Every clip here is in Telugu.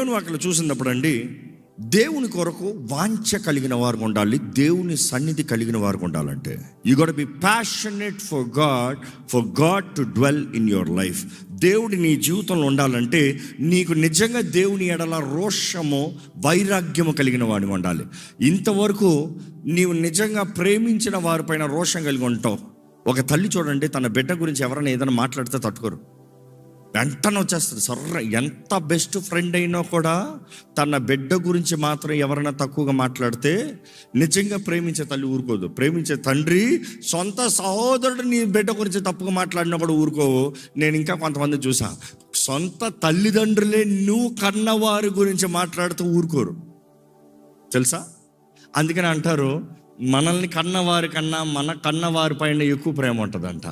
దేవుని వాక్యలో చూసినప్పుడు అండి దేవుని కొరకు వాంఛ కలిగిన వారు ఉండాలి దేవుని సన్నిధి కలిగిన వారు ఉండాలంటే. You got be passionate for God for God to dwell in your life దేవుడి నీ జీవితంలో ఉండాలంటే నీకు నిజంగా దేవుని ఎడల రోషము వైరాగ్యము కలిగిన వాడిని ఉండాలి. ఇంతవరకు నీవు నిజంగా ప్రేమించిన వారిపైన రోషం కలిగి ఉంటావు. ఒక తల్లి చూడండి తన బిడ్డ గురించి ఎవరైనా ఏదైనా మాట్లాడితే తట్టుకోరు. వెంటనే వచ్చేస్తుంది. సర్ర ఎంత బెస్ట్ ఫ్రెండ్ అయినా కూడా తన బిడ్డ గురించి మాత్రం ఎవరైనా తక్కువగా మాట్లాడితే నిజంగా ప్రేమించే తల్లి ఊరుకోదు. ప్రేమించే తండ్రి సొంత సహోదరుడు నీ బిడ్డ గురించి తప్పుగా మాట్లాడినా కూడా ఊరుకోవు. నేను ఇంకా కొంతమంది చూసా. సొంత తల్లిదండ్రులే నువ్వు కన్నవారి గురించి మాట్లాడుతూ ఊరుకోరు. తెలుసా? అందుకని అంటారు మనల్ని కన్నవారి కన్నా మన కన్నవారి పైన ఎక్కువ ప్రేమ ఉంటుందంట.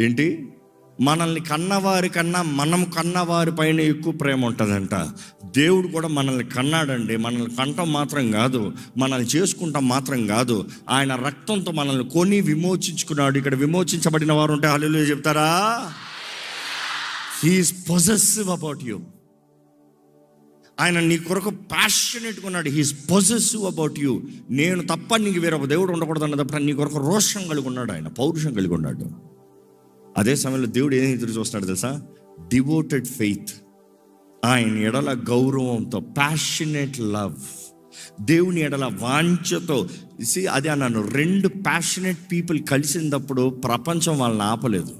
ఏంటి? మనల్ని కన్నవారి కన్నా మనం కన్నవారి పైన ఎక్కువ ప్రేమ ఉంటుందంట. దేవుడు కూడా మనల్ని కన్నాడండి. మనల్ని కంటం మాత్రం కాదు మనల్ని చేసుకుంటాం మాత్రం కాదు. ఆయన రక్తంతో మనల్ని కొని విమోచించుకున్నాడు. ఇక్కడ విమోచించబడిన వారు ఉంటే హలో చెప్తారా? హీఈస్ పొజెసివ్ అబౌట్ యూ ఆయన నీ కొరకు ప్యాషనెట్గా ఉన్నాడు. హీస్ పొజెసివ్ అబౌట్ యూ నేను తప్ప నీకు వేరొక దేవుడు ఉండకూడదు అన్నప్పుడు నీ కొరకు రోషం కలిగి ఉన్నాడు ఆయన. పౌరుషం కలిగి ఉన్నాడు. అదే సమయంలో దేవుడు ఏం ఎదురు చూస్తున్నాడు తెలుసా? డివోటెడ్ ఫెయిత్ ఆయన ఎడల గౌరవంతో ప్యాషనెట్ లవ్ దేవుని ఎడల వాంఛతో. సి అదే అన్నాను రెండు ప్యాషనెట్ పీపుల్ కలిసినప్పుడు ప్రపంచం వాళ్ళని ఆపలేదు.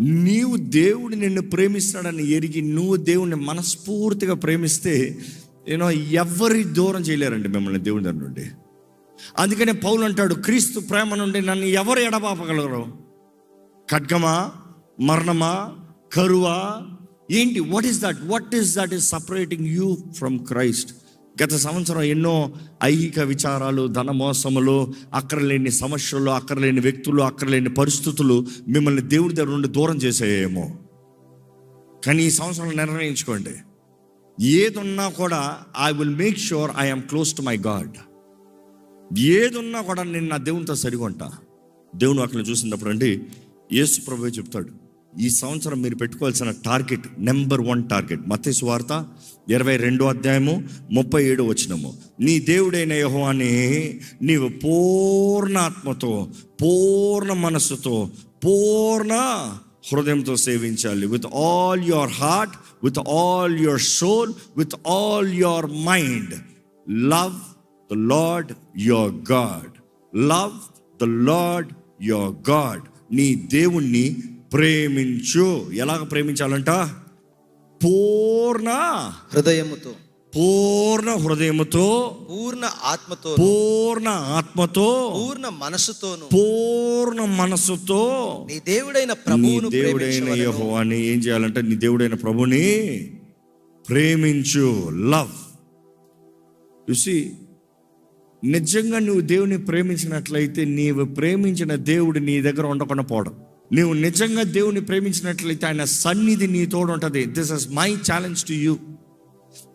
నీవు దేవుడు నిన్ను ప్రేమిస్తున్నాడని ఎరిగి నువ్వు దేవుడిని మనస్ఫూర్తిగా ప్రేమిస్తే నేను ఎవరి దూరం చేయలేరండి మిమ్మల్ని దేవుని దగ్గర నుండి. అందుకనే పౌలు అంటాడు క్రీస్తు ప్రేమ నుండి నన్ను ఎవరు ఎడబాపగలరు? ఖడ్గమా మరణమా కరువా? ఏంటి? What is that what is that is separating you from Christ గత సంవత్సరం ఎన్నో ఐహిక విచారాలు ధన మోసములు అక్కరలేని సమస్యలు అక్కరలేని వ్యక్తులు అక్కరలేని పరిస్థితులు మిమ్మల్ని దేవుడి దగ్గర నుండి దూరం చేసేయేమో. కానీ ఈ సంవత్సరం నిర్ణయించుకోండి. ఏదున్నా కూడా I will make sure I'm close to my God ఏదున్నా కూడా నేను నా దేవునితో సరిగొంటా. దేవుని అక్కడ చూసినప్పుడు అండి యేసు ప్రభు చెప్తాడు ఈ సంవత్సరం మీరు పెట్టుకోవాల్సిన టార్గెట్ నెంబర్ వన్ టార్గెట్. మత్తయి వార్త ఇరవై రెండో అధ్యాయము ముప్పై ఏడు వచ్చినము నీ దేవుడైన యహోవాని నీవు పూర్ణ ఆత్మతో పూర్ణ మనస్సుతో పూర్ణ హృదయంతో సేవించాలి. With all your heart with all your soul with all your mind love the Lord your God love the Lord your God నీ దేవుణ్ణి ప్రేమించు. ఎలాగ ప్రేమించాలంట? పూర్ణ హృదయముతో. పూర్ణ హృదయముతో. పూర్ణ ఆత్మతో. పూర్ణ ఆత్మతో. పూర్ణ మనసుతోను. పూర్ణ మనసుతో. నీ దేవుడైన ప్రభువును దేవుడైన. యెహోవాని ఏం చేయాలంటే? నీ దేవుడైన ప్రభుని ప్రేమించు. లవ్. చూసి నిజంగా నువ్వు దేవుని ప్రేమించినట్లయితే నీవు ప్రేమించిన దేవుడు నీ దగ్గర ఉండకుండా పోవడం. నువ్వు నిజంగా దేవుని ప్రేమించినట్లయితే ఆయన సన్నిధి నీ తోడు ఉంటుంది. This is my challenge to you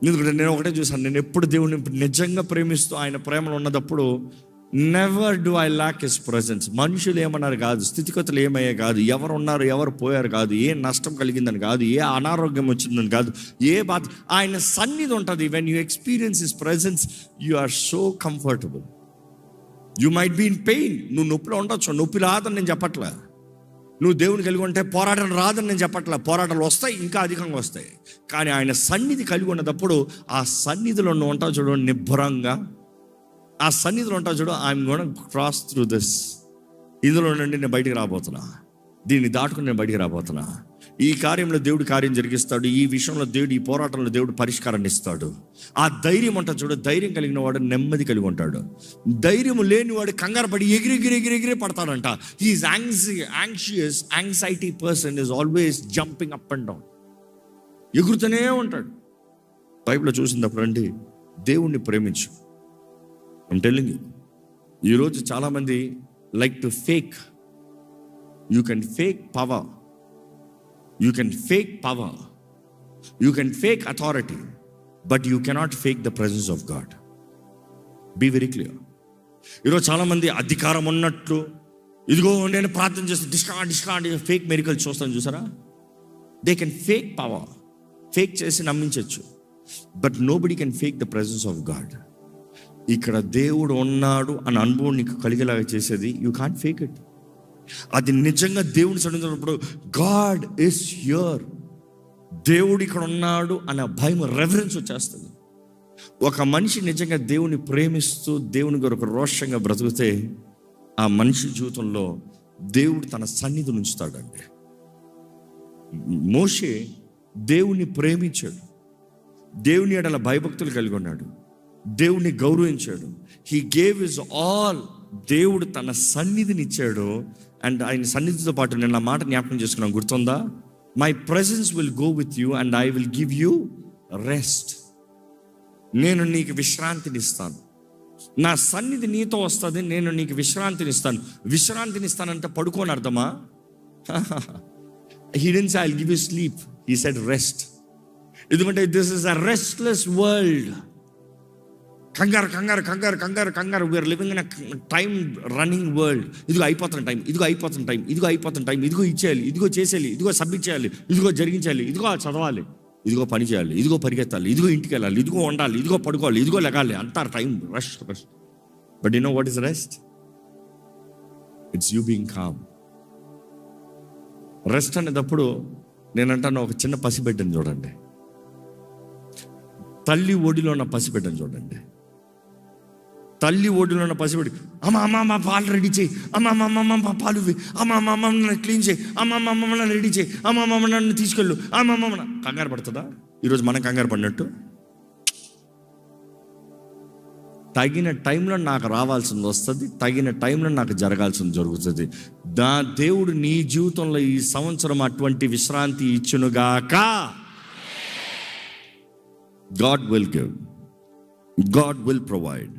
ఎందుకంటే నేను ఒకటే చూసాను నేను ఎప్పుడు దేవుని నిజంగా ప్రేమిస్తూ ఆయన ప్రేమలో ఉన్నదప్పుడు never do I lack his presence మనుషులు ఏమన్నారు? కాదు. స్థితిగతులు ఏమయ్యే కాదు. ఎవరు ఉన్నారు? ఎవరు పోయారు? కాదు. ఏ నష్టం కలిగిందని కాదు. ఏ అనారోగ్యం వచ్చిందని కాదు. ఏ బాధ? ఆయన సన్నిధి ఉంటుంది. When you experience his presence you are so comfortable you might be in pain నువ్వు నొప్పిలో ఉండొచ్చు. నొప్పి రాదని నేను చెప్పట్లే. నువ్వు దేవుని కలిగి ఉంటే పోరాటం రాదని నేను చెప్పట్లే. పోరాటాలు వస్తాయి. ఇంకా అధికంగా వస్తాయి. కానీ ఆయన సన్నిధి కలిగి ఉన్నప్పుడు ఆ సన్నిధిలో నువ్వు ఉంటావు చూడండి నిబ్బరంగా. ఆ సన్నిధిలో ఉంటా చూడు ఐఎమ్ గోడ క్రాస్ త్రూ దిస్ ఇందులో నుండి నేను బయటికి రాబోతున్నా. దీన్ని దాటుకుని నేను బయటికి రాబోతున్నా. ఈ కార్యంలో దేవుడు కార్యం జరిగిస్తాడు. ఈ విషయంలో దేవుడు ఈ పోరాటంలో దేవుడు పరిష్కారాన్ని ఇస్తాడు. ఆ ధైర్యం అంట చూడు ధైర్యం కలిగిన వాడు నెమ్మది కలిగి ఉంటాడు. ధైర్యం లేనివాడు కంగారు పడి ఎగిరి ఎగిరి ఎగిరి ఎగిరి పడతాడంట. He is యాంగ్జి anxious anxiety person is always jumping up and down ఎగురుతూనే ఉంటాడు. బైబిల్లో చూసినప్పుడు అండి దేవుణ్ణి ప్రేమించు. ఐమ్ టెల్లింగ్ ఈరోజు చాలామంది like to fake you can fake power you can fake power you can fake authority but you cannot fake the presence of God be very clear ఈరోజు చాలామంది అధికారం ఉన్నట్లు ఇదిగో నేను ప్రార్థన చేస్తే డిస్కా డిస్కా ఫేక్ మెరికల్ చూస్తాను చూసారా? They can fake power fake చేసి నమ్మించవచ్చు but nobody can fake the presence of God ఇక్కడ దేవుడు ఉన్నాడు అని అనుభవం నీకు కలిగేలాగా చేసేది. యూ కాంట్ ఫేక్ ఇట్ అది నిజంగా దేవుని సన్నిధినప్పుడు గాడ్ ఇస్ హియర్ దేవుడు ఇక్కడ ఉన్నాడు అనే భయం రెఫరెన్స్ వచ్చేస్తుంది. ఒక మనిషి నిజంగా దేవుని ప్రేమిస్తూ దేవుని కొరకు రోషంగా బ్రతికితే ఆ మనిషి జీవితంలో దేవుడు తన సన్నిధి ఉంచుతాడండి. మోషే దేవుని ప్రేమించాడు. దేవుని ఎడల భయభక్తులు కలిగి ఉన్నాడు. దేవుని గౌరవించాడు. హీ గేవ్ ఇస్ ఆల్ దేవుడు తన సన్నిధిని ఇచ్చాడు అండ్ ఆయన సన్నిధితో పాటు నేను నా మాట జ్ఞాపకం చేసుకున్నాను. గుర్తుందా? My presence will go with you and I will give you rest నేను నీకు విశ్రాంతిని ఇస్తాను నా సన్నిధి నీతో వస్తుంది నేను నీకు విశ్రాంతిని ఇస్తాను విశ్రాంతిని ఇస్తానంటే పడుకోని అర్థమా హిడెన్స్ I give you sleep he said rest ఎందుకంటే this is a restless world కంగారు కంగారు కంగారు కంగారు కంగారు. We are living in time running world ఇదిగో అయిపోతున్న టైం ఇదిగో అయిపోతున్న టైం ఇదిగో అయిపోతున్న టైం ఇదిగో ఇచ్చేయాలి ఇదిగో చేసేయాలి ఇదిగో సబ్మిట్ చేయాలి ఇదిగో జరిగించాలి ఇదిగో చదవాలి ఇదిగో పని చేయాలి ఇదిగో పరిగెత్తాలి ఇదిగో ఇంటికి వెళ్ళాలి ఇదిగో ఉండాలి ఇదిగో పడుకోవాలి ఇదిగో లెగాలి. అంటారు time rush rush but you know what is rest it's you being calm rest అనేటప్పుడు నేనంటాను ఒక చిన్న పసిబిడ్డను చూడండి. తల్లి ఒడిలో ఉన్న పసిబిడ్డను చూడండి. తల్లి ఒడిలో ఉన్న పసిబడి. అమ్మ అమ్మ అమ్మ పాలు రెడీ చేయి. అమ్మ అమ్మ అమ్మ అమ్మ పాలు అమ్మ అమ్మ అమ్మ నన్ను క్లీన్ చేయి. అమ్మ అమ్మ అమ్మ నన్ను రెడీ చేయి. అమ్మ అమ్మ అమ్మ నన్ను తీసుకెళ్ళు. అమ్మ అమ్మ కంగారు పడుతుందా? ఈరోజు మనం కంగారు పడినట్టు? తగిన టైంలో నాకు రావాల్సింది వస్తుంది. తగిన టైంలో నాకు జరగాల్సింది జరుగుతుంది. దా దేవుడు నీ జీవితంలో ఈ సంవత్సరం అటువంటి విశ్రాంతి ఇచ్చునుగాక. God will give. God will provide.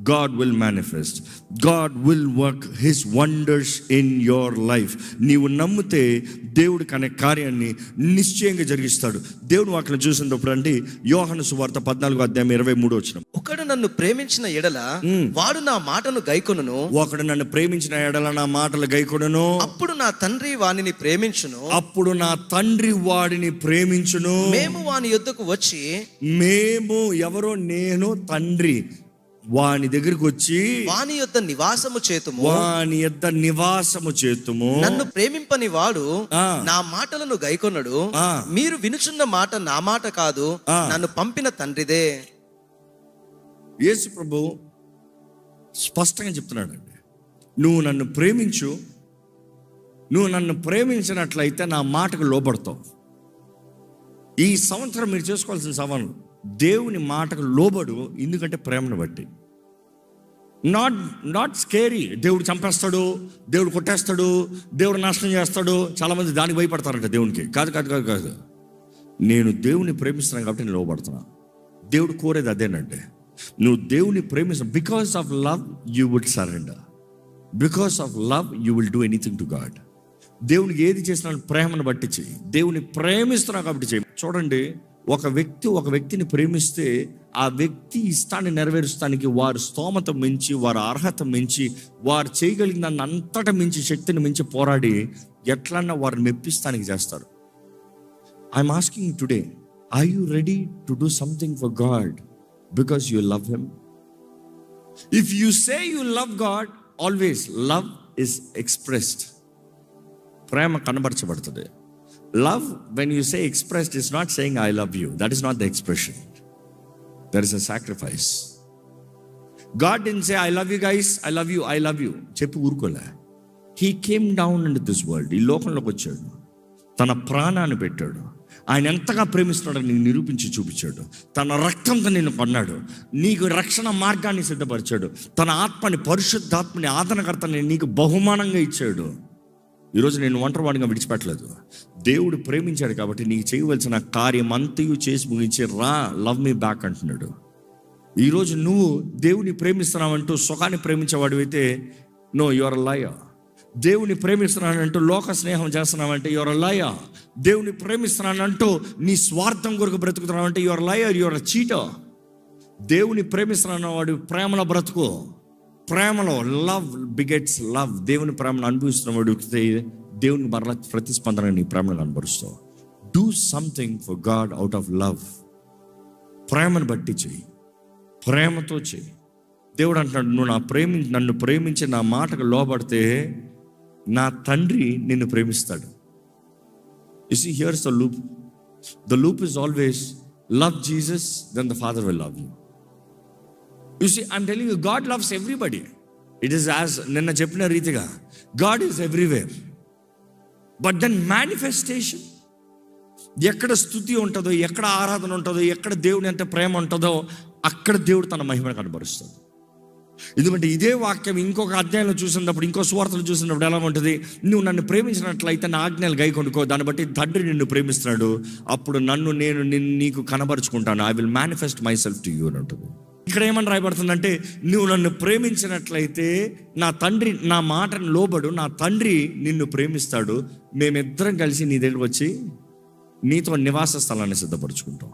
God will manifest God will work his wonders in your life నీవు నమ్మితే దేవుడు అనే కార్యాన్ని నిశ్చయంగా జరిగిస్తాడు. దేవుడు వాటిని చూసినప్పుడు అండి యోహన సువార్త పద్నాలుగు అధ్యాయం ఇరవై మూడు వచ్చిన ఒకడు నన్ను ప్రేమించిన ఎడల వాడు నా మాటను గైకొనును. ఒకడు నన్ను ప్రేమించిన ఎడల నా మాటలు గైకొడను అప్పుడు నా తండ్రి వానిని ప్రేమించును. అప్పుడు నా తండ్రి వాడిని ప్రేమించును. మేము వాని యొద్దకు వచ్చి మేము ఎవరో నేను తండ్రి. వాని దగ్గరికి వచ్చి వాని యొద్ద నివాసము చేతుము. వాని యొద్ద నివాసము చేతుము. నన్ను ప్రేమింపని వాడు. నా మాటలను గైకొనడు. మీరు వినుచున్న మాట నా మాట కాదు. నన్ను పంపిన తండ్రిదే. యేసు ప్రభు స్పష్టంగా చెప్తున్నాడండి. నువ్వు నన్ను ప్రేమించు. నువ్వు నన్ను ప్రేమించినట్లయితే నా మాటకు లోబడతావు. ఈ సంవత్సరం మీరు చేసుకోవాల్సిన సవాలు దేవుని మాటకు లోబడు ఎందుకంటే ప్రేమను బట్టి. నాట్ నాట్ స్కేరీ దేవుడు చంపేస్తాడు దేవుడు కొట్టేస్తాడు దేవుడు నాశనం చేస్తాడు. చాలామంది దానికి భయపడతారంట దేవునికి. కాదు కాదు కాదు కాదు. నేను దేవుని ప్రేమిస్తున్నాను కాబట్టి నేను లోబడుతున్నా. దేవుడు కోరేది అదేనంటే నువ్వు దేవుని ప్రేమిస్తా because of love you will surrender because of love you will do anything to God దేవునికి ఏది చేసినా ప్రేమను బట్టి చెయ్యి. దేవుని ప్రేమిస్తున్నావు కాబట్టి చెయ్యి. చూడండి ఒక వ్యక్తి ఒక వ్యక్తిని ప్రేమిస్తే ఆ వ్యక్తి ఇష్టాన్ని నెరవేరుస్తానికి వారి స్తోమత మించి వారి అర్హత మించి వారు చేయగలిగిన అంతట మించి శక్తిని మించి పోరాడి ఎట్లన్నా వారిని మెప్పిస్తానికి చేస్తారు. I'm asking today I you ready to do something for God because you love him if you say you love God always love is expressed Prema కనబరచబడుతుంది. Love when you say expressed is not saying I love you that is not the expression there is a sacrifice God in say I love you guys I love you I love you చెప్పి ఊరుకోలే. He came down in this world ఈ లోకంలోకి వచ్చాడు. తన ప్రాణాన్ని పెట్టాడు. ఆయన ఎంతగా ప్రేమిస్తున్నాడో నీకు నిరూపించి చూపించాడు. తన రక్తంతో నిన్ను కొన్నాడు. నీకు రక్షణ మార్గాన్ని సిద్ధపరిచాడు. తన ఆత్మని పరిశుద్ధాత్మని ఆదరణకర్తని నీకు బహుమానంగా ఇచ్చాడు. ఈరోజు నేను ఒంటరివాడిగా విడిచిపెట్టలేదు. దేవుడు ప్రేమించాడు కాబట్టి నీకు చేయవలసిన కార్యం అంతయు చేసి ముగించి రా లవ్ మీ బ్యాక్ అంటున్నాడు. ఈరోజు నువ్వు దేవుని ప్రేమిస్తున్నావంటూ సుఖాన్ని ప్రేమించేవాడు అయితే నో యువర్ లయ దేవుని ప్రేమిస్తున్నానంటూ లోక స్నేహం చేస్తున్నావంటే యువర్ లయ దేవుని ప్రేమిస్తున్నానంటూ నీ స్వార్థం కొరకు బ్రతుకుతున్నావంటే యువర్ లయర్ యువర్ చీట దేవుని ప్రేమిస్తున్నాను వాడు ప్రేమలో బ్రతుకు. ప్రేమలో లవ్ బిగెట్స్ లవ్ దేవుని ప్రేమను అనుభవిస్తున్న వాడు దేవుని మరలా ప్రతిస్పందన నీ ప్రేమను కనబరుస్తావు. Do something for God out of love ప్రేమను బట్టి చెయ్యి. ప్రేమతో చెయ్యి. దేవుడు అంటున్నాడు నువ్వు నా ప్రేమి నన్ను ప్రేమించి నా మాటకు లోబడితే నా తండ్రి నిన్ను ప్రేమిస్తాడు. You see here's the loop the loop is always love Jesus then the Father will love you you see I'm telling you God loves everybody it is as నిన్న చెప్పిన రీతిగా God is everywhere but then manifestation ఎక్కడ స్థుతి ఉంటుందో ఎక్కడ ఆరాధన ఉంటుందో ఎక్కడ దేవుని ఎంత ప్రేమ ఉంటుందో అక్కడ దేవుడు తన మహిమను కనబరుస్తుంది ఎందుకంటే ఇదే వాక్యం ఇంకొక అధ్యాయంలో చూసినప్పుడు ఇంకో స్వార్థలు చూసినప్పుడు ఎలా ఉంటుంది? నువ్వు నన్ను ప్రేమించినట్లయితే నా ఆజ్ఞలు గై కొనుక్కో దాన్ని బట్టి తండ్రి నిన్ను ప్రేమిస్తున్నాడు. అప్పుడు నన్ను నేను నిన్ను నీకు కనబరుచుకుంటాను. I will manifest myself to you అని ఉంటుంది ఇక్కడ ఏమని రాయబడుతుందంటే నువ్వు నన్ను ప్రేమించినట్లయితే నా తండ్రి నా మాటను లోబడు నా తండ్రి నిన్ను ప్రేమిస్తాడు. మేమిద్దరం కలిసి నీ దగ్గర వచ్చి నీతో నివాస స్థలాన్ని సిద్ధపరచుకుంటాం.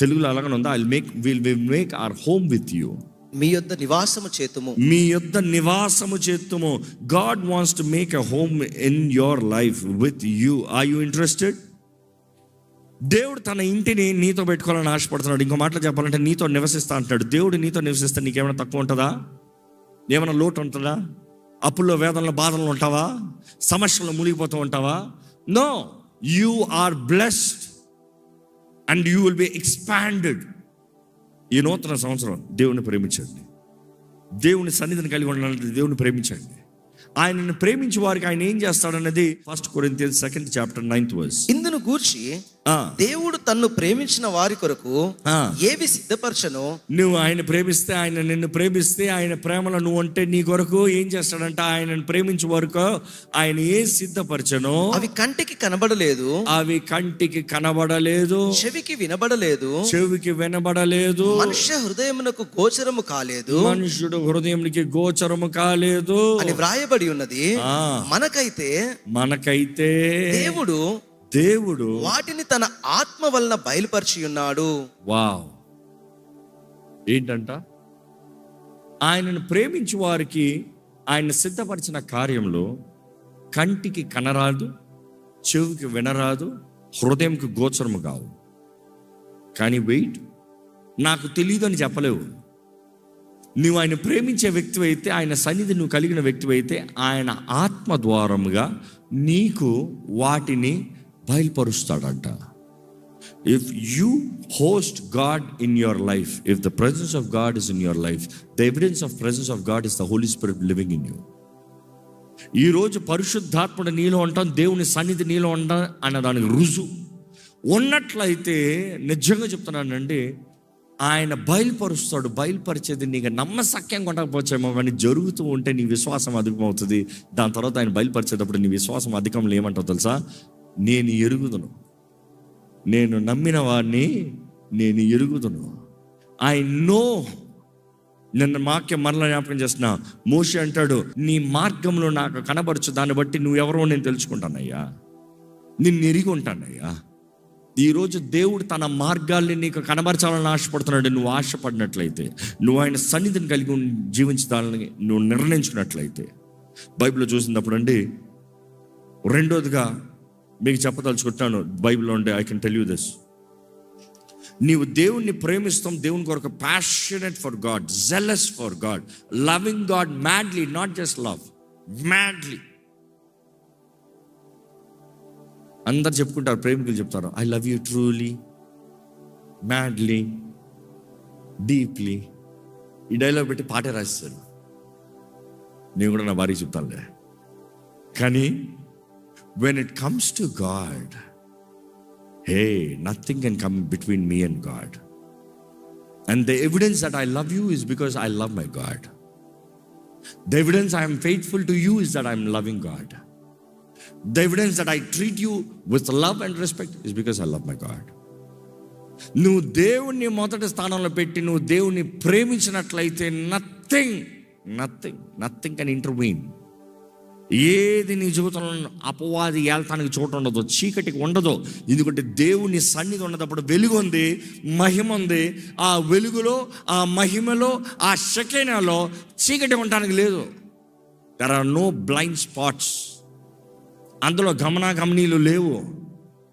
తెలుగులో అలాగనే ఉందా? I make will will make our home with you మీ యొద్ద నివాసము చేతుము. మీ యొద్ద నివాసము చేతుము. God wants to make a home in your life with you are you interested దేవుడు తన ఇంటిని నీతో పెట్టుకోవాలని ఆశపడుతున్నాడు. ఇంకో మాటలు చెప్పాలంటే నీతో నివసిస్తా అంటాడు దేవుడు నీతో నివసిస్తే నీకేమైనా తక్కువ ఉంటుందా? ఏమైనా లోటు ఉంటుందా? అప్పుల్లో వేదనలో బాధలు ఉంటావా? సమస్యలు మునిగిపోతూ ఉంటావా? No you are blessed and you will be expanded ఈ నూతన సంవత్సరం దేవుని ప్రేమించండి. దేవుని సన్నిధిని కలిగి ఉండాలంటే దేవుని ప్రేమించండి. ఆయనను ప్రేమించే వారికి ఆయన ఏం చేస్తాడన్నది first Corinthians second chapter ninth verse ఇందును గూర్చి దేవుడు తన్ను ప్రేమించిన వారి కొరకు. ఏవి సిద్ధపరచను? నువ్వు ఆయన ప్రేమిస్తే ఆయన నిన్ను ప్రేమిస్తే ఆయన ప్రేమలో నువ్వు ఉంటే నీ కొరకు ఏం చేస్తాడంట? ఆయనను ప్రేమించే వరకు ఆయన ఏ సిద్ధపరచను? అవి కంటికి కనబడలేదు. అవి కంటికి కనబడలేదు. చెవికి వినబడలేదు. చెవికి వినబడలేదు. మనుష్య హృదయమునకు గోచరము కాలేదు. మనుషుడు హృదయంకి గోచరము కాలేదు. అని వ్రాయబడి ఉన్నది. ఆ. మనకైతే మనకైతే దేవుడు దేవుడు వాటిని తన ఆత్మ వలన బయలుపరిచి ఉన్నాడు వావ్. ఏంటంట? ఆయనను ప్రేమించు వారికి ఆయన సిద్ధపరిచిన కార్యంలో కంటికి కనరాదు చెవికి వినరాదు హృదయంకి గోచరము కావు. కానీ వెయిట్ నాకు తెలియదు అని చెప్పలేవు. నువ్వు ఆయన ప్రేమించే వ్యక్తి అయితే ఆయన సన్నిధి నువ్వు కలిగిన వ్యక్తి అయితే ఆయన ఆత్మ ద్వారముగా నీకు వాటిని బయలుపరుస్తాడంట. If you host God in your life if the presence of God is in your life the evidence of presence of God is the Holy Spirit living in you ఈరోజు పరిశుద్ధాత్ముడు నీలో ఉంటాం దేవుని సన్నిధి నీలో ఉంటాం అన్న దానికి రుజువు. ఉన్నట్లయితే నిజంగా చెప్తున్నానండి ఆయన బయలుపరుస్తాడు బయలుపరిచేది నీకు నమ్మసక్యంగా ఉండకపోవచ్చేమో కానీ జరుగుతూ ఉంటే నీ విశ్వాసం అధికమవుతుంది. దాని తర్వాత ఆయన బయలుపరిచేటప్పుడు నీ విశ్వాసం అధికంలో ఏమంటావు తెలుసా? నేను ఎరుగుదును. నేను నమ్మిన వాడిని నేను ఎరుగుదును. ఐ నో నిన్న వాక్యం మరలా జ్ఞాపకం చేస్తున్నా మోషి అంటాడు నీ మార్గంలో నాకు కనబరచు దాన్ని బట్టి నువ్వెవరో నేను తెలుసుకుంటానయ్యా. నిన్ను ఎరిగి ఉంటానయ్యా. ఈరోజు దేవుడు తన మార్గాల్ని నీకు కనబరచాలని ఆశపడుతున్నాడు. నువ్వు ఆశపడినట్లయితే నువ్వు ఆయన సన్నిధిని కలిగి ఉండి జీవించాలని నువ్వు నిర్ణయించుకున్నట్లయితే. బైబిల్లో చూసినప్పుడు అండి రెండోదిగా మీకు చెప్పదలుచుకుంటాను బైబిల్లో ఉండే I can tell you this నీవు దేవుణ్ణి ప్రేమిస్తాం దేవుని కొరకు passionate for God jealous for God loving God madly not just love madly అందరు చెప్పుకుంటారు ప్రేమికులు చెప్తారు. I love you truly madly deeply ఈ డైలాగ్ పెట్టి పాటే రాస్తారు నేను కూడా నా భార్య చెప్తానులే. కానీ when it comes to God hey nothing can come between me and God and the evidence that I love you is because I love my God the evidence I'm faithful to you is that I'm loving God the evidence that I treat you with love and respect is because I love my God నువ్వు దేవుణ్ణి మొదటి స్థానంలో పెట్టి నువ్వు దేవుణ్ణి ప్రేమించినట్లయితే nothing nothing nothing can intervene ఏది నీ జీవితంలో అపవాది ఏళ్తానికి చోటు ఉండదు చీకటికి ఉండదు ఎందుకంటే దేవుని సన్నిధి ఉన్నదప్పుడు వెలుగు ఉంది మహిమ ఉంది. ఆ వెలుగులో ఆ మహిమలో ఆ శకేనాలో చీకటి ఉండటానికి లేదు. There are no blind spots అందులో గమనాగమనీలు లేవు.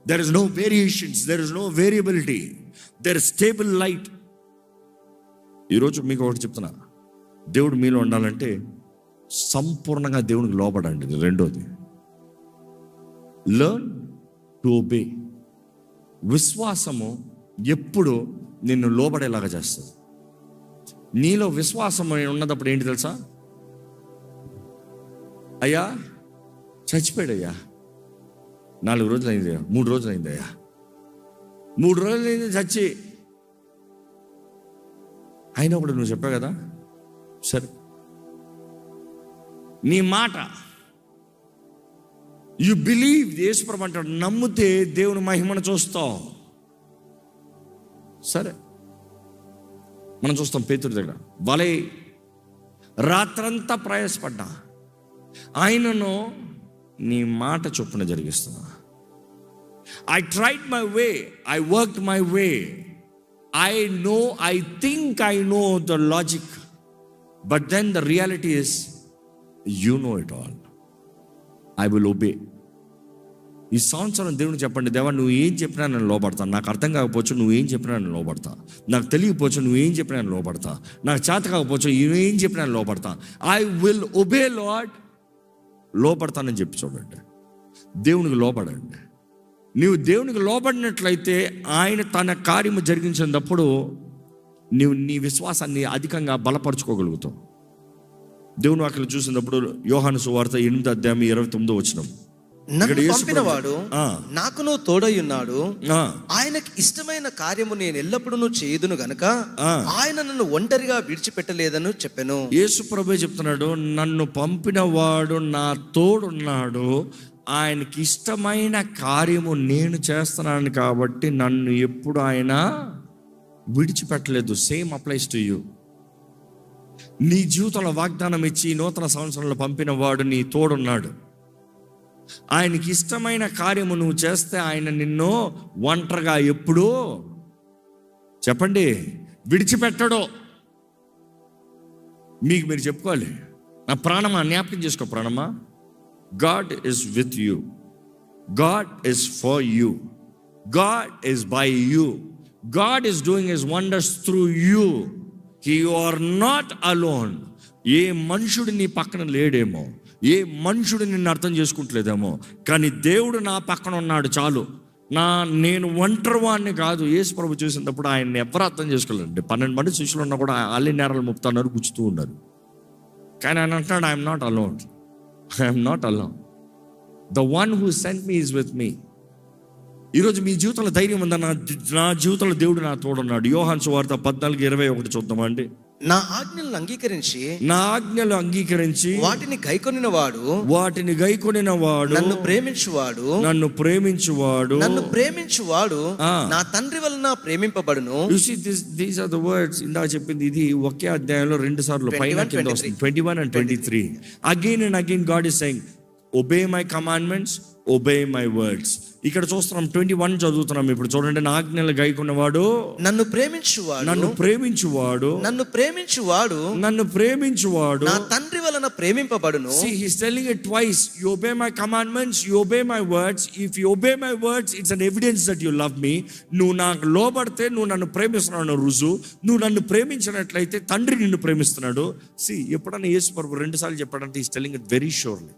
There is no variations there is no variability there is stable light ఈరోజు మీకు ఒకటి చెప్తున్నా. దేవుడు మీలో ఉండాలంటే సంపూర్ణంగా దేవునికి లోపడండి రెండోది లర్న్ టు ఒబే విశ్వాసము ఎప్పుడు నిన్ను లోబడేలాగా చేస్తుంది. నీలో విశ్వాసం ఉన్నదప్పుడు ఏంటి తెలుసా? అయ్యా చచ్చిపోయాడయ్యా. నాలుగు రోజులు అయింది మూడు రోజులు అయింది అయ్యా. మూడు రోజులు అయింది చచ్చి. అయినా కూడా నువ్వు చెప్పావు కదా? సరే. నీ మాట యు బిలీవ్ యేసుప్రభు అంటాడు నమ్మితే దేవుని మహిమను చూస్తావు. సరే. మనం చూస్తాం పేతుడి దగ్గర. వలై రాత్రంతా ప్రయాసపడ్డా. ఆయనను నీ మాట చొప్పున జరిగిస్తున్నా. I tried my way I work my way I know I think I know the logic but then the reality is you know it all I will obey ఈ సంవత్సరం దేవుని చెప్పండి దేవా నువ్వు ఏం చెప్పినా నేను లోపడతాను నాకు అర్థం కాకపోవచ్చు నువ్వు ఏం చెప్పినా నేను లోపడతా నాకు తెలియకపోవచ్చు నువ్వు ఏం చెప్పినా నేను లోపడతా నాకు చేత కాకపోవచ్చు నువ్వు ఏం చెప్పినా నేను లోపడతా ఐ విల్ ఒబే లాడ్ లోపడతానని చెప్పి చూడండి. దేవునికి లోపడండి నీవు దేవునికి లోపడినట్లయితే ఆయన తన కార్యము జరిగించినప్పుడు నీవు నీ విశ్వాసాన్ని అధికంగా బలపరుచుకోగలుగుతావు. దేవుని వాక్యలు చూసినప్పుడు యోహాను సువార్త ఎనిమిది అధ్యాయం ఇరవై తొమ్మిదో వచ్చినాం నన్ను పంపినవాడు. నాకును తోడై ఉన్నాడు. ఆయనకి ఇష్టమైన కార్యము నేను ఎల్లప్పుడూ చేయుదును గనుక. ఆయన నన్ను ఒంటరిగా విడిచిపెట్టలేదని చెప్పాను. యేసు ప్రభు చెప్తున్నాడు నన్ను పంపిన వాడు నా తోడున్నాడు. ఆయనకి ఇష్టమైన కార్యము నేను చేస్తున్నాను కాబట్టి నన్ను ఎప్పుడు ఆయన విడిచిపెట్టలేదు. Same applies to you. నీ జీవితంలో వాగ్దానం ఇచ్చి నూతన సంవత్సరంలో పంపిన వాడు నీ తోడున్నాడు. ఆయనకి ఇష్టమైన కార్యము నువ్వు చేస్తే ఆయన నిన్ను ఒంటరిగా ఎప్పుడూ చెప్పండి విడిచిపెట్టడో. మీకు మీరు చెప్పుకోవాలి. నా ప్రాణమా? జ్ఞాపకం చేసుకో ప్రాణమా? God is with you God is for you God is by you God is doing is wonders through you you are not alone ఏ మనుషుడు నీ పక్కన లేడేమో? ఏ మనుషుడు నిన్ను అర్థం చేసుకుంటలేదేమో. కానీ దేవుడు నా పక్కన ఉన్నాడు చాలు. నా నేను ఒంటరివాణ్ణి కాదు. యేసు ప్రభు చూసినప్పుడు ఆయన ఎవరు అర్థం చేసుకోలేండి పన్నెండు మంది శిష్యులు ఉన్నా కూడా అల్లి నేరాలు ముప్తున్నారు గుచ్చుతూ ఉన్నారు. కానీ ఆయన అంటున్నాడు I'm not alone I'm not alone the one who sent me is with me ఈరోజు మీ జీవితంలో ధైర్యం ఉందా? నా నా జీవితంలో దేవుడు నా తోడున్నాడు. యోహాన్ సువార్త పద్నాలుగు ఇరవై ఒకటి చూద్దామండి నా ఆజ్ఞలను అంగీకరించి నా ఆజ్ఞలు అంగీకరించి వాటిని గైకొనిన వాడు వాటిని గైకొనిన వాడు నన్ను ప్రేమించువాడు నన్ను ప్రేమించువాడు. నన్ను ప్రేమించువాడు. నా తండ్రి వలన ప్రేమింపబడును. You see this these are the words ఇందా చెప్పింది ఇది ఒకే అధ్యాయంలో రెండు సార్లు పైన 21, కింద వస్తుంది. Twenty one and twenty three again and again God is saying obey my commandments obey my words ఇక్కడ చూస్తున్నాం ట్వంటీ వన్ చదువుతున్నాం ఇప్పుడు. చూడండి నా ఆజ్ఞలు గైకున్నవాడు నన్ను ప్రేమించువాడు నన్ను ప్రేమించువాడు నన్ను ప్రేమించువాడు నన్ను ప్రేమించువాడు. నా తండ్రి వలన ప్రేమింపబడును. He's telling it twice. You obey my commandments, you obey my words. If you obey my words, it's an evidence that you love me. నువ్వు నాకు లోబడితే నువ్వు నన్ను ప్రేమిస్తున్నావు రుజు నువ్వు నన్ను ప్రేమించినట్లయితే తండ్రి నిన్ను ప్రేమిస్తున్నాడు. సి ఎప్పుడన్నా యేసు ప్రభు రెండు సార్లు చెప్పాడంటే is telling it very surely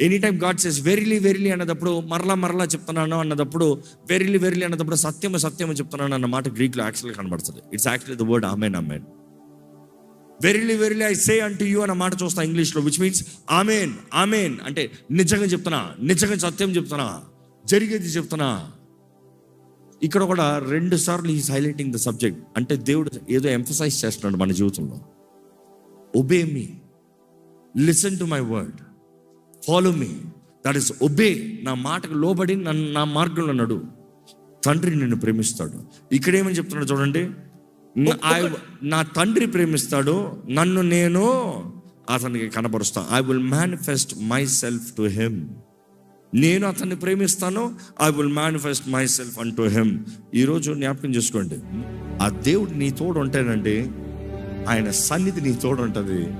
any time God says verily verily అన్నదప్పుడు మరలా మరలా చెప్తున్నాను అన్నదప్పుడు వెరీలీ వెరీలీ అన్నదప్పుడు సత్యము సత్యము చెప్తున్నాను అన్న మాట గ్రీక్లో యాక్చువల్గా కనబడుతుంది. It's actually the word amen amen verily verily I say అంటూ యూ అన్న మాట చూస్తా ఇంగ్లీష్లో విచ్ మీన్స్ ఆమెన్ ఆమెన్ అంటే నిజంగా చెప్తున్నా నిజంగా సత్యం చెప్తున్నా జరిగేది చెప్తున్నా. ఇక్కడ కూడా రెండు సార్లు ఈ హైలైటింగ్ ద సబ్జెక్ట్ అంటే దేవుడు ఏదో ఎంఫసైజ్ చేస్తున్నాడు మన జీవితంలో. Obey me listen to my word follow me that is obey నా మాటకు లోబడి నన్ను నా మార్గంలో నడు. తండ్రి నిన్ను ప్రేమిస్తాడు. ఇక్కడ ఏమని చెప్తున్నాడు చూడండి. నా- తండ్రి ప్రేమిస్తాడు. నన్ను నేను అతనికి కనబరుస్తా. I will manifest myself to him నేను అతన్ని ప్రేమిస్తాను. I will manifest myself unto him ఈరోజు జ్ఞాపకం చేసుకోండి. ఆ దేవుడు నీ తోడు ఉంటేనండి ఆయన సన్నిధి నీ తోడు ఉంటుంది.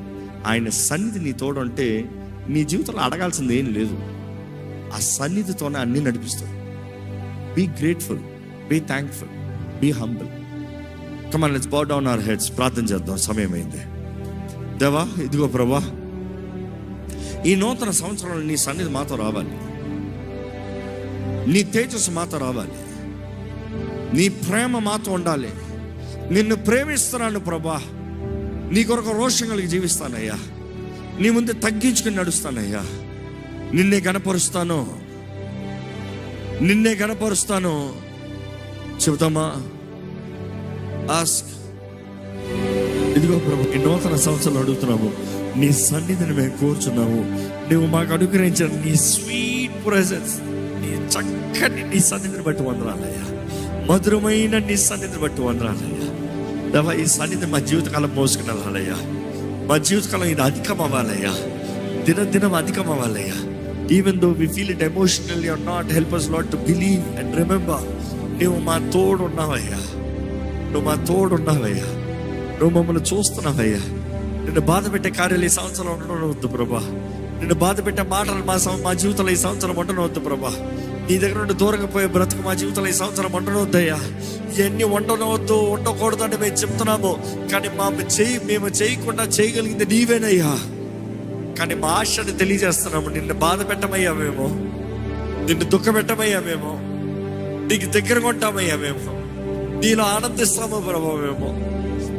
ఆయన సన్నిధి నీ తోడు ఉంటే నీ జీవితంలో అడగాల్సింది ఏం లేదు. ఆ సన్నిధితోనే అన్ని నడిపిస్తుంది. Be grateful be thankful be humble come on let's bow down our heads ప్రార్థన చేద్దాం. సమయం అయింది. దేవా ఇదిగో ప్రభా ఈ నూతన సంవత్సరంలో నీ సన్నిధి మాతో రావాలి. నీ తేజస్సు మాతో రావాలి. నీ ప్రేమ మాతో ఉండాలి. నిన్ను ప్రేమిస్తున్నాను ప్రభా. నీ కొరకు రోషం కలిగి జీవిస్తానయ్యా. నీ ముందు తగ్గించుకుని నడుస్తానయ్యా. నిన్నే గనపరుస్తాను నిన్నే గణపరుస్తాను. చెబుతామా? ఆస్క్ ఇదిగో ప్రభు ఈ నూతన సంవత్సరాలు అడుగుతున్నాము. నీ సన్నిధిని మేము కోరుచున్నాము. నువ్వు మాకు అనుగ్రహించిన నీ స్వీట్ ప్రెజెన్స్ నీ చక్కని నీ సన్నిధిని బట్టి వందరాలయ్యా మధురమైన నీ సన్నిధిని బట్టి వందరాలయ్యా దేవా ఈ సన్నిధి మా జీవితకాలం మోసుకుని వెళ్ళాలయ్యా. మా జీవితకాలం ఇది అధికం అవ్వాలయ్యా దినదినం అధికం అవ్వాలయ్యా even though we feel it emotionally or not help us not to believe and remember నువ్వు మా తోడు ఉన్నావయ్యా నువ్వు మా తోడు ఉన్నావయ్యా నువ్వు మమ్మల్ని చూస్తున్నావయ్యా. నిన్ను బాధ పెట్టే కార్యాలు ఈ సంవత్సరం ఉండడం వద్దు ప్రభా. నిన్ను బాధ పెట్టే మాటలు మా మా జీవితంలో ఈ సంవత్సరం ఉండనవద్దు ప్రభా. నీ దగ్గర నుండి దూరంగా పోయే బ్రతుకు మా జీవితంలో ఈ సంవత్సరం ఉండనవద్దయ్యా. ఇవన్నీ వండనవద్దు ఉండకూడదు అని మేము చెప్తున్నాము. కానీ మా చేయి మేము చేయకుండా చేయగలిగింది నీవేనయ్యా. కానీ మా ఆశని తెలియజేస్తున్నాము. నిన్ను బాధ పెట్టమయ్యా మేము. నిన్ను దుఃఖ పెట్టమయ్యా మేము. నీకు దగ్గర కొంటామయ్యా మేము. నీలో ఆనందిస్తాము ప్రభా మేము.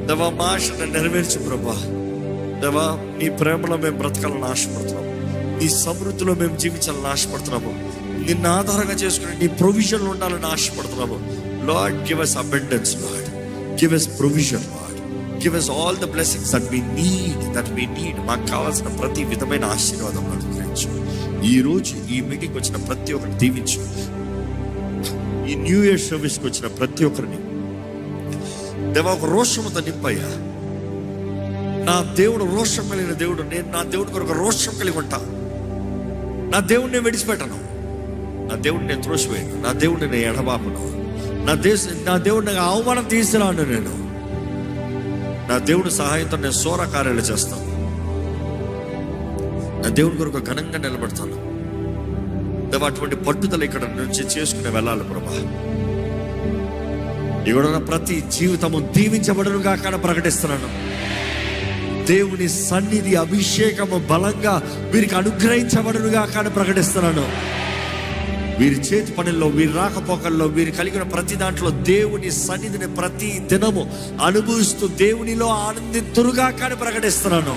దవా మా ఆశను నెరవేర్చు ప్రభా. దవా నీ ప్రేమలో మేము బ్రతకాలని ఆశపడుతున్నాము. నీ సమృద్ధిలో మేము జీవించాలని ఆశపడుతున్నాము. నిన్ను ఆధారంగా చేసుకుని నీ ప్రొవిజన్లు ఉండాలని ఆశపడుతున్నాము. Lord give us abundance Lord give us provision Lord give us all the blessings that we need that we need మాకు కావాల్సిన ప్రతి విధమైన ఆశీర్వాదం అనుగ్రహించు ఈ రోజు ఈ మీటింగ్ వచ్చిన ప్రతి ఒక్కరిని దీవించు. ఈ న్యూ ఇయర్ సర్వీస్కి వచ్చిన ప్రతి ఒక్కరిని. దేవా ఒక రోషముతో నింపయ్యా. నా దేవుడు రోషం కలిగిన దేవుడు నేను నా దేవుడి కొరకు రోషం కలిగి ఉంటా. నా దేవుడిని విడిచిపెట్టను. నా దేవుడిని నేను త్రోసివేయను. నా దేవుడిని నేను ఎడబాపను. నా దేశ నా దేవుడిని అవమానం తీసుకురాను నేను. నా దేవుడి సహాయంతో నేను సోర కార్యాలు చేస్తాను. నా దేవుడి కొరకు ఘనంగా నిలబడతాను. అటువంటి పట్టుదల ఇక్కడ నుంచి చేసుకుని వెళ్ళాలి ప్రభా. ఇక్కడ ప్రతి జీవితము దీవించబడును కాక ప్రకటిస్తున్నాను. దేవుని సన్నిధి అభిషేకము బలంగా వీరికి అనుగ్రహించబడనుగా కాక ప్రకటిస్తున్నాను. వీరి చేతి పనుల్లో వీరి రాకపోకల్లో వీరు కలిగిన ప్రతి దాంట్లో దేవుని సన్నిధిని ప్రతి దినము అనుభవిస్తూ దేవునిలో ఆనందితురుగా కానీ ప్రకటిస్తున్నాను.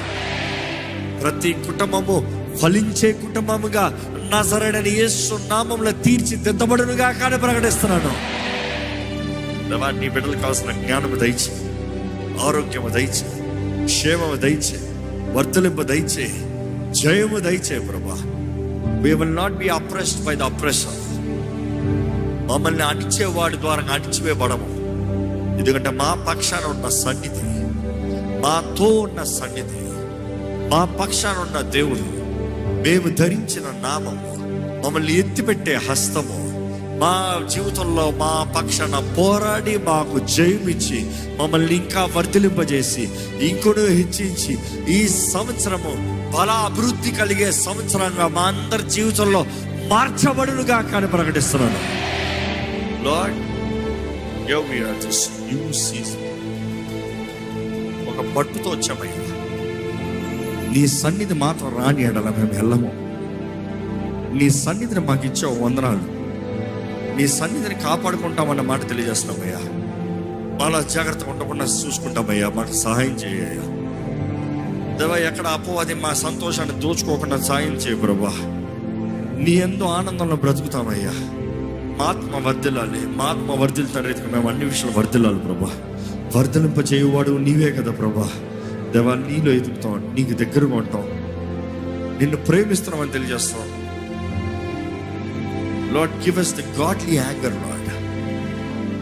ప్రతి కుటుంబము ఫలించే కుటుంబముగా నజరడని యేసు నామంలో తీర్చిదిద్దబడునుగా కానీ ప్రకటిస్తున్నాను. నీ బిడ్డలకు కావాల్సిన జ్ఞానము దయచే ఆరోగ్యము దయచే క్షేమము దయచే వర్తలింపు దయచే జయము దయచే ప్రభా. We will not be oppressed by the oppressor మమ్మల్ని అణిచేవాడి ద్వారా అణిచివేయబడము. ఎందుకంటే మా పక్షాన ఉన్న సన్నిధి మాతో ఉన్న సన్నిధి మా పక్షాన ఉన్న దేవుడు. మేము ధరించిన నామము మమ్మల్ని ఎత్తిపెట్టే హస్తము మా జీవితంలో మా పక్షాన పోరాడి మాకు జయమిచ్చి మమ్మల్ని ఇంకా వర్ధిలింపజేసి ఇంకొను హెచ్చించి ఈ సంవత్సరము బల అభివృద్ధి కలిగే సంవత్సరంగా మా అందరి జీవితంలో మార్చబడునుగా కానీ ప్రకటిస్తున్నాను. లార్డ్. ఒక పట్టుతో వచ్చామయ్యా. నీ సన్నిధి మాత్రం రాని ఎడల మేము వెళ్ళము. నీ సన్నిధిని మాకు ఇచ్చావు వందనాలు. నీ సన్నిధిని కాపాడుకుంటామన్న మాట తెలియజేస్తున్నామయ్యా. మాలా జాగ్రత్తగా ఉండకుండా చూసుకుంటామయ్యా. మాకు సహాయం చేయ్యా దేవా ఎక్కడ అపవాది మా సంతోషాన్ని దోచుకోకుండా సాయం చేయ ప్రభా. నీ ఎంతో ఆనందంలో బ్రతుకుతామయ్యా. మా ఆత్మ వర్ధిల్లాలి. మా ఆత్మ వర్ధిల్లుతున్న మేము అన్ని విషయాలు వర్ధిల్లాలి ప్రభా. వర్ధలింప చేయువాడు నీవే కదా ప్రభా. దేవా నీలో ఎదుగుతాం నీకు దగ్గరగా ఉంటాం. నిన్ను ప్రేమిస్తున్నామని తెలియజేస్తాం Lord give us the godly anger Lord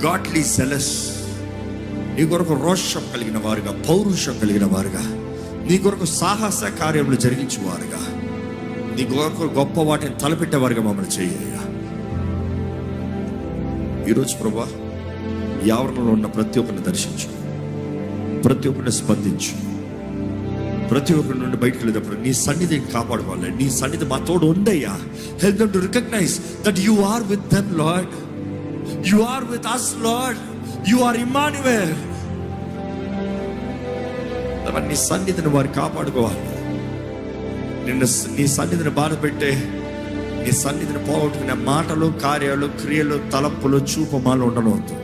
godly zealous నీ కొరకు రోషం కలిగిన వారుగా పౌరుషం కలిగిన వారుగా. నీ కొరకు సాహస కార్యములు జరిగించు వారుగా నీ కొరకు గొప్ప వాటిని తలపెట్టేవారుగా మమ్మల్ని చేయ్యా ఈరోజు ప్రభా యావరణలో ఉన్న ప్రతి ఒక్కరిని దర్శించు. ప్రతి ఒక్కరిని స్పందించు. ప్రతి ఒక్కరి నుండి బయటకు వెళ్ళేటప్పుడు నీ సన్నిధిని కాపాడుకోవాలి. నీ సన్నిధి మా తోడు ఉందయ్యా. Help them to recognize that you are with them Lord you are with us Lord you are Immanuel నీ సన్నిధిని వారు కాపాడుకోవాలి. నిన్ను నీ సన్నిధిని బాధపెట్టే నీ సన్నిధిని పోగొట్టుకునే మాటలు కార్యాలు క్రియలు తలపులు చూపు మాలు ఉండనవద్దు.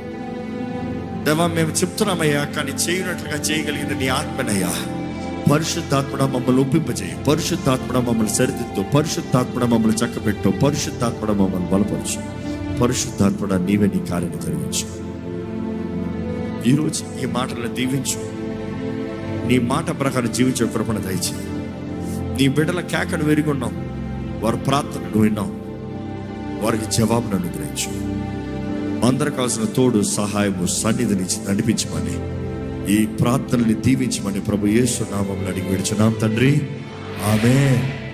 దేవా మేము చెప్తున్నామయ్యా కానీ చేయనట్లుగా చేయగలిగింది నీ ఆత్మనయ్యా. పరిశుద్ధాత్మడ మమ్మల్ని ఒప్పింపజేయి. పరిశుద్ధాత్మడ మమ్మల్ని సరిదిద్దు. పరిశుద్ధాత్మడ మమ్మల్ని చక్కబెట్టు. పరిశుద్ధాత్మడ మమ్మల్ని బలపరచు. పరిశుద్ధాత్మడ నీవే నీ కార్యం జరిగించు. ఈరోజు ఈ మాటలను దీవించు. నీ మాట ప్రకారం జీవించే కృపణ దయచి నీ బిడ్డల కేకను వెరుగున్నాం వారి ప్రార్థనను విన్నాం వారికి జవాబును అనుగ్రహించు. అందరికి కావాల్సిన తోడు సహాయము సన్నిధినిచ్చి నడిపించమని ఈ ప్రార్థనని దీవించమని ప్రభు యేసు నామం అడిగి విడిచున్నాం తండ్రి. ఆమె